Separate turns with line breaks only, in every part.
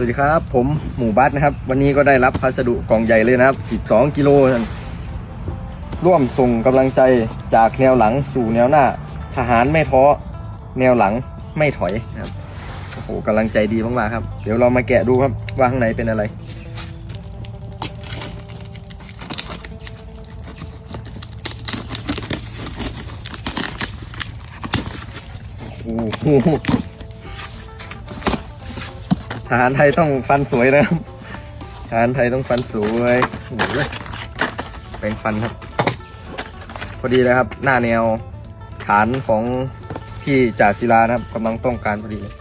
สวัสดีครับ ผมหมู่บัสนะครับ วันนี้ก็ได้รับพัสดุกล่องใหญ่เลยนะครับ 12 กิโลร่วมส่งกำลังใจจากแนวหลังสู่แนวหน้า ทหารไม่ท้อ แนวหลังไม่ถอยนะครับโอ้โหกำลังใจดีมากๆครับ เดี๋ยวเรามาแกะดูครับว่าข้างในเป็นอะไร โอ้โห ทหารไทยต้องฟันสวยนะครับทหารไทยต้องฟันสวยโอ้โหเป็นฟันครับ พอดีเลยครับ หน้าแนวฐานของพี่จ่าศิลานะครับกำลังต้องการพอดีเลย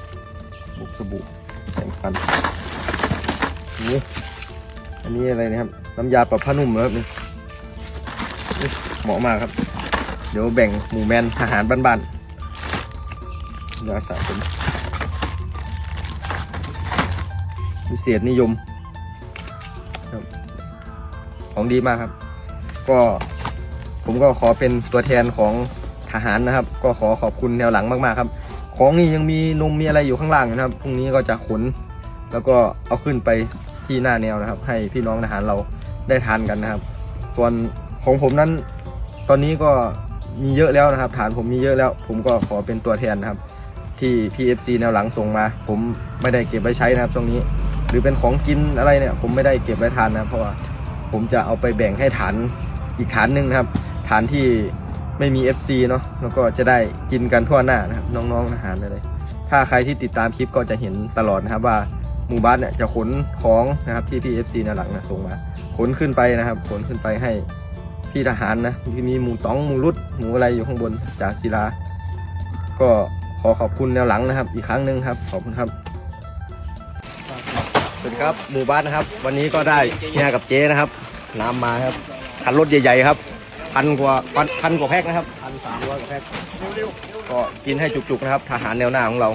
บุกสบู่เป็นฟันนี่อันนี้อะไรนะครับน้ำยาปรับผ้านุ่มเหรอครับนี่นี่เหมาะมากครับ เดี๋ยวแบ่งหมู่แมนทหารบ้านๆยาสระผม วิเศษนิยมครับของดีมากครับ ก็ผมก็ขอเป็นตัวแทนของทหารนะครับ ก็ขอขอบคุณแนวหลังมากๆครับ ของนี่ยังมีนมมีอะไรอยู่ข้างล่างนะครับพรุ่งนี้ก็จะขน แล้วก็เอาขึ้นไปที่หน้าแนวนะครับ ให้พี่น้องทหารเราได้ทานกันนะครับ ส่วนของผมนั้น ตอนนี้ก็มีเยอะแล้วนะครับ ฐานผมมีเยอะแล้ว ผมก็ขอเป็นตัวแทนนะครับ ที่ PFC แนวหลังส่งมา ผมไม่ได้เก็บไว้ใช้นะครับช่วงนี้ หรือเป็นของกินอะไรเนี่ย ผมไม่ได้เก็บไว้ทานนะเพราะว่าผมจะเอาไปแบ่งให้ฐานอีกฐานหนึ่งนะครับฐานที่ไม่มี FC เนาะแล้วก็จะได้กินกันทั่วหน้านะครับน้องๆทหารเลยถ้าใครที่ติดตามคลิปก็จะเห็นตลอดนะครับว่าหมู่บ้านเนี่ยจะขนของนะครับที่ PFC แนวหลังนะส่งมาขนขึ้นไปนะครับขนขึ้นไปให้พี่ทหารนะที่มีหมูต๋องหมูรุดหมูอะไรอยู่ข้างบนจากศิลา ก็ ขอขอบคุณแนวหลังนะครับ อีกครั้งหนึ่งครับ ขอบคุณครับสวัสดีครับหมู่บ้านนะครับ วันนี้ก็ได้เฮียกับเจ๊นะครับน้ำมาครับคันรถใหญ่ๆครับพันกว่าพันพันกว่าแพ็คนะครับพันสามร้อยกว่าแพ็คก็กินให้จุกๆนะครับ ทหารแนวหน้าของเรา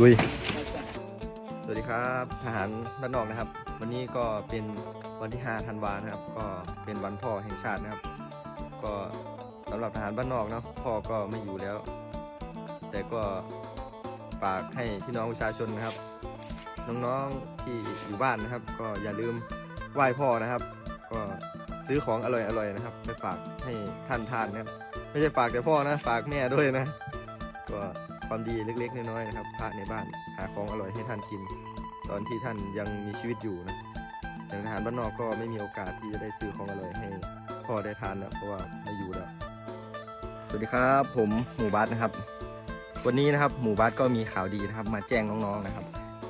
ลุยสวัสดีครับทหารด้านนอกนะครับ วันนี้ก็เป็นวันที่5ธันวานะครับ ก็เป็นวันพ่อแห่งชาตินะครับ ก็สำหรับทหารบ้านนอกนะพ่อก็ไม่อยู่แล้ว แต่ก็ฝากให้พี่น้องประชาชนนะครับ น้องๆที่อยู่บ้านนะครับ ก็อย่าลืมไหว้พ่อนะครับ ก็ซื้อของอร่อยๆนะครับ ไปฝากให้ท่านทานนะครับ ไม่ใช่ฝากแต่พ่อนะ ฝากแม่ด้วยนะ ก็ความดีเล็กๆน้อยๆนะครับพระในบ้านหาของอร่อยให้ท่านกิน ตอนที่ท่านยังมีชีวิตอยู่นะอย่างทหารบ้านนอกก็ไม่มีโอกาสที่จะได้ซื้อของอร่อยให้พ่อได้ทานแล้วเพราะว่าไม่อยู่แล้ว สวัสดีครับ ผมหมู่บัสนะครับ วันนี้นะครับหมู่บ้านก็มีข่าวดีนะครับ มาแจ้งน้องๆนะครับ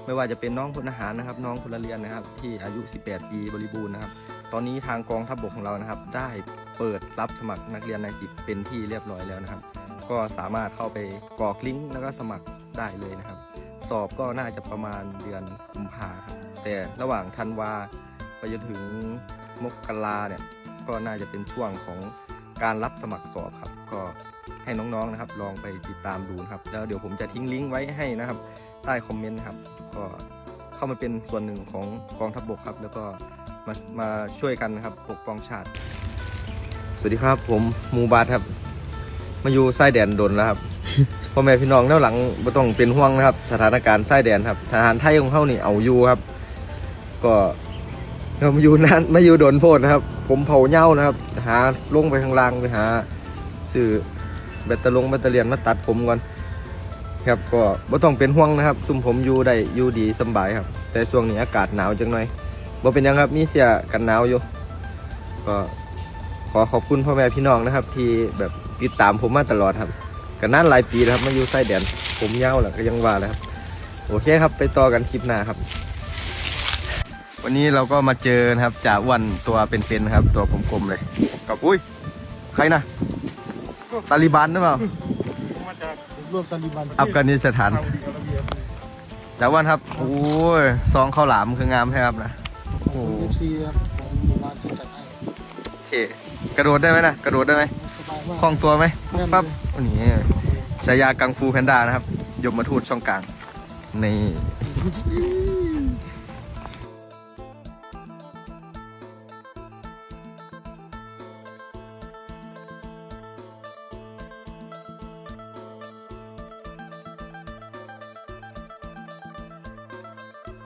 ไม่ว่าจะเป็นน้องพลทหารนะครับ น้องพลเรือนนะครับ ที่อายุ 18 ปีบริบูรณ์นะครับ ตอนนี้ทางกองทัพบกของเรานะครับ ได้เปิดรับสมัครนักเรียนในสิบเป็นที่เรียบร้อยแล้วนะครับ ก็สามารถเข้าไปกรอกลิงก์แล้วก็สมัครได้เลยนะครับ สอบก็น่าจะประมาณเดือนกุมภาครับแต่ระหว่างธันวาไปจนถึงมกราเนี่ยก็น่าจะเป็นช่วงของ การรับสมัครสอบครับ ก็ให้น้องๆนะครับ ลองไปติดตามดูนะครับแล้วเดี๋ยวผมจะทิ้งลิงก์ไว้ให้นะครับ ใต้คอมเมนต์ครับก็เข้ามาเป็นส่วนหนึ่งของกองทัพบกครับ แล้วก็มามาช่วยกันนะครับปกป้องชาติ สวัสดีครับ ผมมูบาทครับ มาอยู่ไส้แดนดนแล้วครับพ่อแม่พี่น้องแนวหลังไม่ต้องเป็นห่วงนะครับ สถานการณ์ไส้แดนครับทหารไทยของเขานี่เอาอยู่ครับ ก็ เรามาอยู่นานมาอยู่โดนโพดนะครับ ผมเผาเหย้านะครับ หาลงไปข้างล่างไปหาซื้อแบตเตอรงแบตเตอรี่มาตัดผมก่อนครับก็บ่ต้องเป็นห่วงนะครับ ซุ่มผมอยู่ได้อยู่ดีสบายครับ แต่ช่วงนี้อากาศหนาวจังหน่อยบ่เป็นยังครับมีเสียกันหนาวอยู่ก็ขอขอบคุณพ่อแม่พี่น้องนะครับ ที่แบบติดตามผมมาตลอดครับกันนานหลายปีแล้วครับมาอยู่ไส้แดนผมยาแหละก็ยังว่าเลยครับโอเคครับ ไปต่อกันคลิปหน้าครับ วันนี้เราก็มาเจอนะครับจ่าอ้วนตัวเป็นๆนะครับ ตัวกลมๆเลย กับอุ้ยใครนะตาลิบันหรือเปล่า
มาจากร่วมตาลิบัน
อัฟกานิสถาน
ซาอุดิอาระเบีย
จ่าอ้วนครับโอ้ยซองข้าวหลามคืองามใช่ครับนะ
โอ้โหเอฟซีครับของหมู่บ้านที่จัดให้
เท่กระโดดได้ไหมนะกระโดดได้ไหม
สบายมาก
คล่องตัวไหม
แน่นเลย
ปั๊บอันนี้ฉายากังฟูแพนด้านะครับยมมาทูตช่องกลางนี่